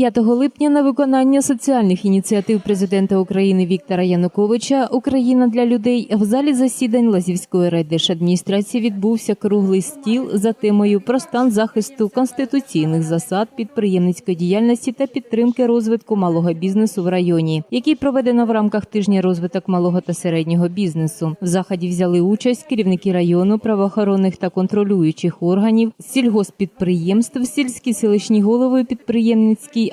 5 липня на виконання соціальних ініціатив президента України Віктора Януковича Україна для людей в залі засідань Лазівської райдержадміністрації відбувся круглий стіл за темою про стан захисту конституційних засад підприємницької діяльності та підтримки розвитку малого бізнесу в районі, який проведено в рамках тижня розвиток малого та середнього бізнесу. В заході взяли участь керівники району, правоохоронних та контролюючих органів, сільгоспідприємств, сільські селищні голови,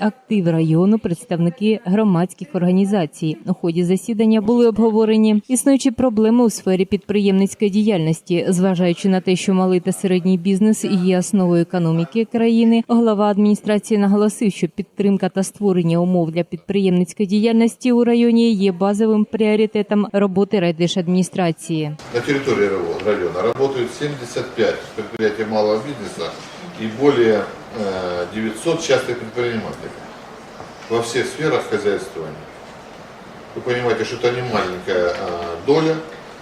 актив району, представники громадських організацій. У ході засідання були обговорені існуючі проблеми у сфері підприємницької діяльності, зважаючи на те, що малий та середній бізнес є основою економіки країни. Голова адміністрації наголосив, що підтримка та створення умов для підприємницької діяльності у районі є базовим пріоритетом роботи райдержадміністрації. На территории раво- района работают 75 предприятий малого бизнеса и более э, 900 частных предпринимателей во всех сферах хозяйствования. Вы понимаете, что это не маленькая э, доля,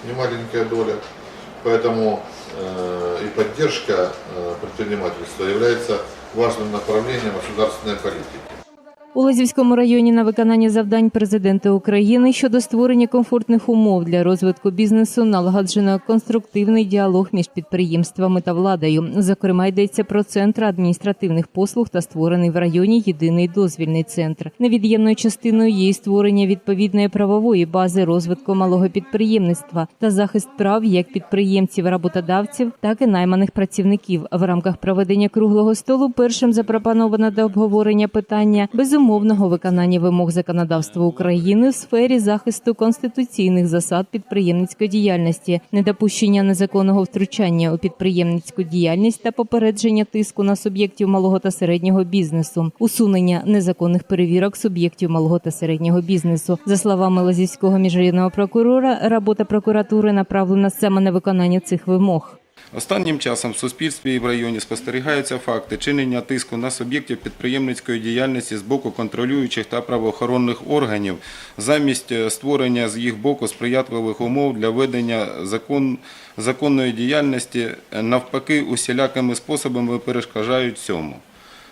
не маленькая доля, поэтому э, и поддержка э, предпринимательства является важным направлением государственной политики. У Лазівському районі на виконання завдань президента України щодо створення комфортних умов для розвитку бізнесу налагоджено конструктивний діалог між підприємствами та владою. Зокрема, йдеться про центр адміністративних послуг та створений в районі єдиний дозвільний центр. Невід'ємною частиною є створення відповідної правової бази розвитку малого підприємництва та захист прав як підприємців, роботодавців, так і найманих працівників. В рамках проведення круглого столу першим запропоновано до обговорення питання безумовного виконання вимог законодавства України в сфері захисту конституційних засад підприємницької діяльності, недопущення незаконного втручання у підприємницьку діяльність та попередження тиску на суб'єктів малого та середнього бізнесу, усунення незаконних перевірок суб'єктів малого та середнього бізнесу. За словами Лазівського міжрайонного прокурора, робота прокуратури направлена саме на виконання цих вимог. Останнім часом в суспільстві і в районі спостерігаються факти чинення тиску на суб'єктів підприємницької діяльності з боку контролюючих та правоохоронних органів замість е, створення з їх боку сприятливих умов для ведення закон, законної діяльності, е, навпаки, усілякими способами перешкоджають цьому.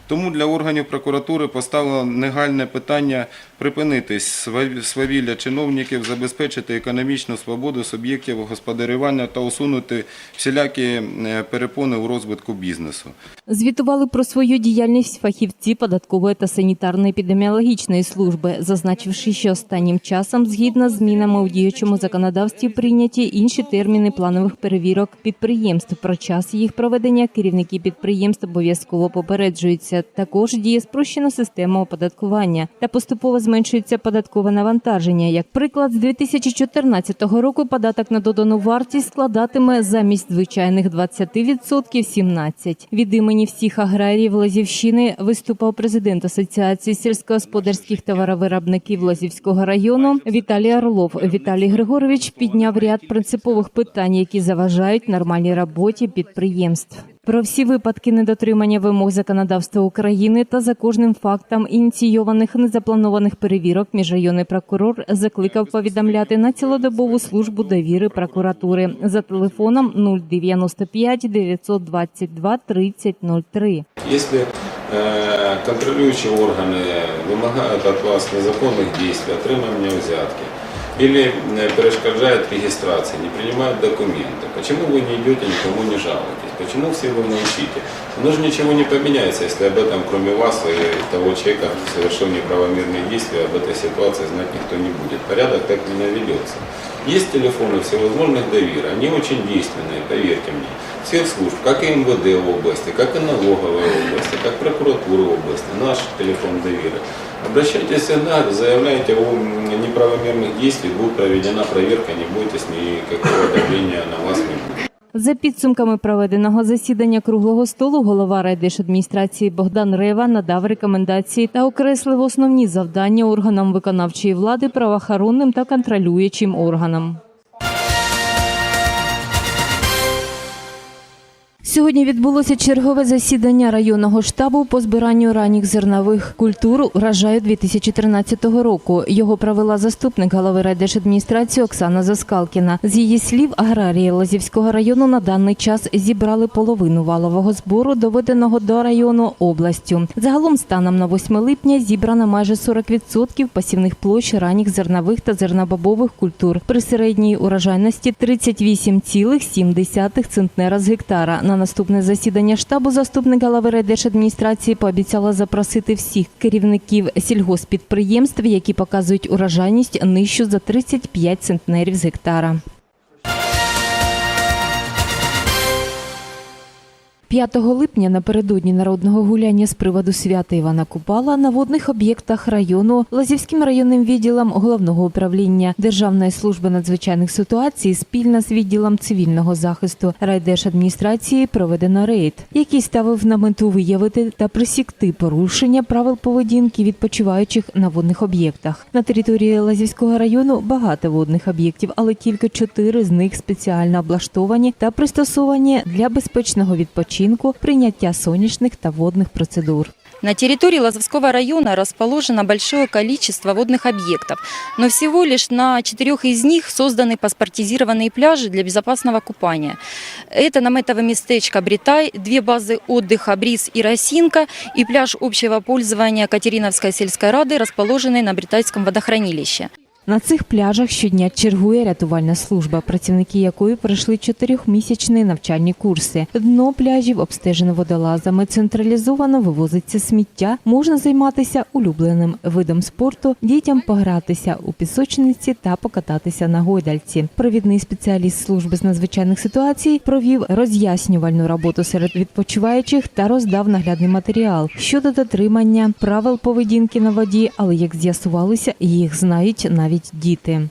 Тому для органів прокуратури поставлено негальне питання припинити свав- свавілля чиновників, забезпечити економічну свободу суб'єктів господарювання та усунути всілякі е, перепони у розвитку бізнесу. Звітували про свою діяльність фахівці податкової та санітарно-епідеміологічної служби, зазначивши, що останнім часом, згідно з змінами у діючому законодавстві, прийняті інші терміни планових перевірок підприємств. Про час їх проведення керівники підприємств обов'язково попереджуються. Також діє спрощена система оподаткування та поступово зменшується податкове навантаження. Як приклад, з 2014 року податок на додану вартість складатиме замість звичайних 20% 17%. Від імені всіх аграріїв Лазівщини виступав президент Асоціації сільськогосподарських товаровиробників Лазівського району Віталій Орлов. Віталій Григорович підняв ряд принципових питань, які заважають нормальній роботі підприємств Про всі випадки недотримання вимог законодавства України та за кожним фактом ініційованих незапланованих перевірок міжрайонний прокурор закликав повідомляти на цілодобову службу довіри прокуратури за телефоном 095 922 3003. Если э, контролирующие органы вымогают от вас незаконных действий, отримання взятки, или э, перешкоджают регистрации, не принимают документы, почему вы не идете, никому не жалуетесь, почему все вы молчите? Но же ничего не поменяется, если об этом, кроме вас и того человека, совершил неправомерные действия, об этой ситуации знать никто не будет. Порядок так не наведется. Есть телефоны всевозможных доверия, они очень действенные, поверьте мне. Всех служб, как и МВД в области, как и налоговой области, как прокуратура в области, наш телефон доверия. Обращайтесь всегда, заявляйте о м, неправомерных действиях, будет проведена проверка, не бойтесь, никакого давления на вас не будет. За підсумками проведеного засідання круглого столу голова райдержадміністрації Богдан Рева надав рекомендації та окреслив основні завдання органам виконавчої влади, правоохоронним та контролюючим органам. Сьогодні відбулося чергове засідання районного штабу по збиранню ранніх зернових культур урожаю 2013 року. Його провела заступник голови райдержадміністрації Оксана Заскалкіна. З її слів, аграрії Лазівського району на даний час зібрали половину валового збору, доведеного до району областю. Загалом, станом на 8 липня, зібрано майже 40% посівних площ ранніх зернових та зернобобових культур при середній урожайності 38,7 центнера з гектара. На наступне засідання штабу заступник голови райдержадміністрації пообіцяла запросити всіх керівників сільгоспідприємств, які показують урожайність нижчу за 35 центнерів з гектара. 5 липня напередодні народного гуляння з приводу свята Івана Купала на водних об'єктах району Лазівським районним відділом головного управління Державної служби надзвичайних ситуацій спільно з відділом цивільного захисту райдержадміністрації проведено рейд, який ставив на мету виявити та присікти порушення правил поведінки відпочиваючих на водних об'єктах. На території Лазівського району багато водних об'єктів, але тільки чотири з них спеціально облаштовані та пристосовані для безпечного відпочинку, прийняття сонячних та водних процедур. На территории Лазовского района расположено большое количество водных объектов, но всего лишь на четырех из них созданы паспортизированные пляжи для безопасного купания. Это наметово местечко Бритай, две базы отдыха Бриз и Росинка и пляж общего пользования Катериновской сельской рады, расположенный на Бритайском водохранилище. На цих пляжах щодня чергує рятувальна служба, працівники якої пройшли чотирьохмісячні навчальні курси. Дно пляжів обстежено водолазами, централізовано вивозиться сміття. Можна займатися улюбленим видом спорту, дітям погратися у пісочниці та покататися на гойдальці. Провідний спеціаліст служби з надзвичайних ситуацій провів роз'яснювальну роботу серед відпочиваючих та роздав наглядний матеріал щодо дотримання правил поведінки на воді, але як з'ясувалося, їх знають навіть діти.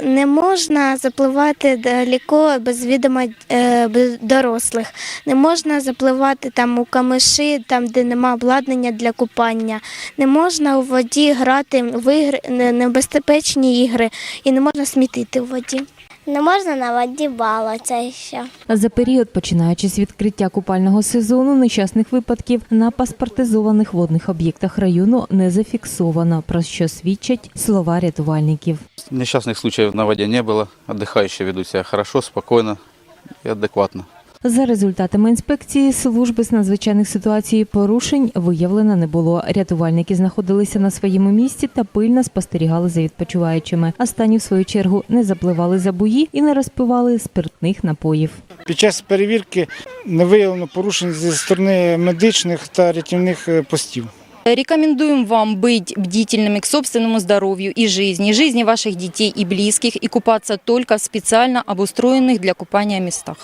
Не можна запливати далеко без відома е, дорослих. Не можна запливати там у камиші, там де нема обладнання для купання. Не можна у воді грати в ігри, небезпечні ігри і не можна смітити у воді. Не можна на воді балуватися ще. За період, починаючи з відкриття купального сезону, нещасних випадків на паспортизованих водних об'єктах району не зафіксовано, про що свідчать слова рятувальників. Несчастных случаев на воде не было. Отдыхающие ведут себя хорошо, спокойно и адекватно. За результатами інспекції служби з надзвичайних ситуацій порушень виявлено не було. Рятувальники знаходилися на своєму місці та пильно спостерігали за відпочиваючими. Останні, в свою чергу, не запливали за буї і не розпивали спиртних напоїв. Під час перевірки не виявлено порушень зі сторони медичних та рятівних е, постів. Рекомендуем вам быть бдительными к собственному здоровью и жизни, жизни ваших детей и близких и купаться только в специально обустроенных для купания местах.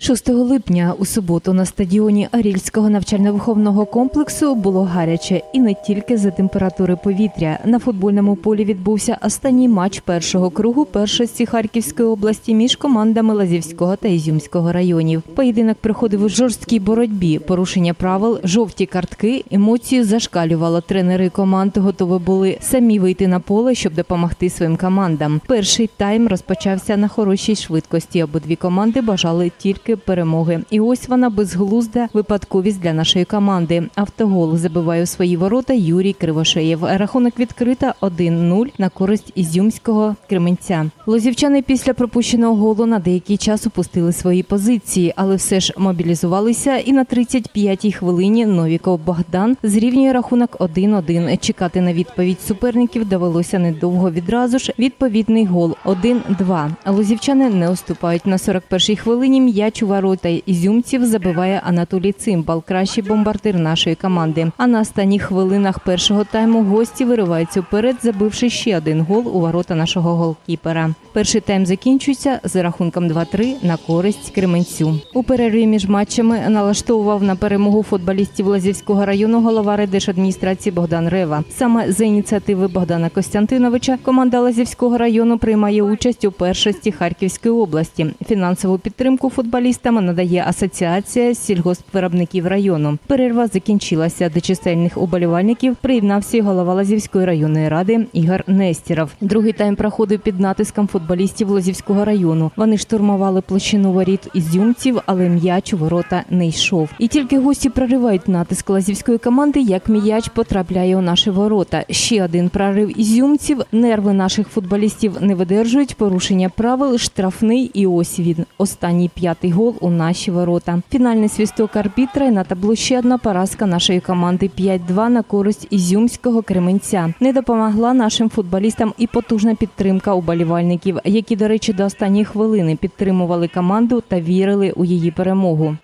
6 липня у суботу на стадіоні Арільського навчально-виховного комплексу було гаряче і не тільки за температури повітря. На футбольному полі відбувся останній матч першого кругу першості Харківської області між командами Лазівського та Ізюмського районів. Поєдинок проходив у жорсткій боротьбі, порушення правил, жовті картки, емоції зашкалювало. Тренери команд готові були самі вийти на поле, щоб допомогти своїм командам. Перший тайм розпочався на хорошій швидкості. Обидві команди бажали тільки перемоги. І ось вона безглузда випадковість для нашої команди. Автогол забиває у свої ворота Юрій Кривошеєв. Рахунок відкрита 1-0 на користь ізюмського Кременця. Лозівчани після пропущеного голу на деякий час опустили свої позиції, але все ж мобілізувалися. І на 35-й хвилині Новіков Богдан зрівнює рахунок 1-1. Чекати на відповідь суперників довелося недовго відразу ж. Відповідний гол 1-2. Лозівчани не уступають на 41-й хвилині. М'яч у ворота ізюмців забиває Анатолій Цимбал, кращий бомбардир нашої команди. А на останніх хвилинах першого тайму гості вириваються вперед, забивши ще один гол у ворота нашого голкіпера. Перший тайм закінчується з рахунком 2-3 на користь Кременцю. У перерві між матчами налаштовував на перемогу футболістів Лазівського району голова райдержадміністрації Богдан Рева. Саме за ініціативи Богдана Костянтиновича команда Лазівського району приймає участь у першості Харківської області. Фінансову підтримку футболістам футболістам надає асоціація сільгоспвиробників району. Перерва закінчилася. До чисельних уболівальників приєднався голова Лазівської районної ради Ігор Нестіров. Другий тайм проходив під натиском футболістів Лозівського району. Вони штурмували площину воріт ізюмців, але м'яч у ворота не йшов. І тільки гості проривають натиск лазівської команди, як м'яч потрапляє у наші ворота. Ще один прорив ізюмців. Нерви наших футболістів не видержують. Порушення правил, штрафний і ось він. Останній п'ятий гол у наші ворота. Фінальний свісток арбітра і на табло ще одна поразка нашої команди 5-2 на користь ізюмського Кременця. Не допомогла нашим футболістам і потужна підтримка уболівальників, які, до речі, до останньої хвилини підтримували команду та вірили у її перемогу.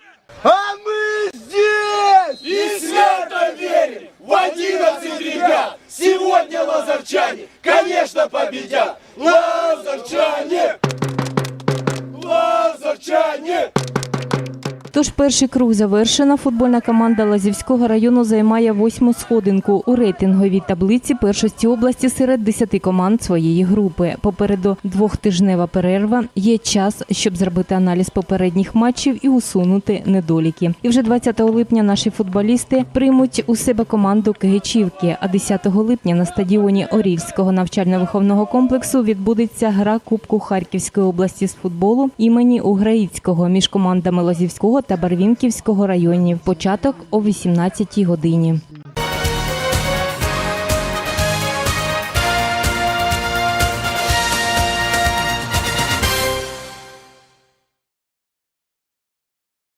А мы здесь! И свято верим в 11 ребят! Сегодня лазовчане, конечно, победят! Лазовчане! Лазовчане! Тож перший круг завершено. Футбольна команда Лазівського району займає восьму сходинку у рейтинговій таблиці першості області серед десяти команд своєї групи. Попереду двохтижнева перерва. Є час, щоб зробити аналіз попередніх матчів і усунути недоліки. І вже 20 липня наші футболісти приймуть у себе команду Кигичівки. А 10 липня на стадіоні Орільського навчально-виховного комплексу відбудеться гра Кубку Харківської області з футболу імені Уграїцького між командами Лозівського та Барвінківського районів. Початок о 18-й годині.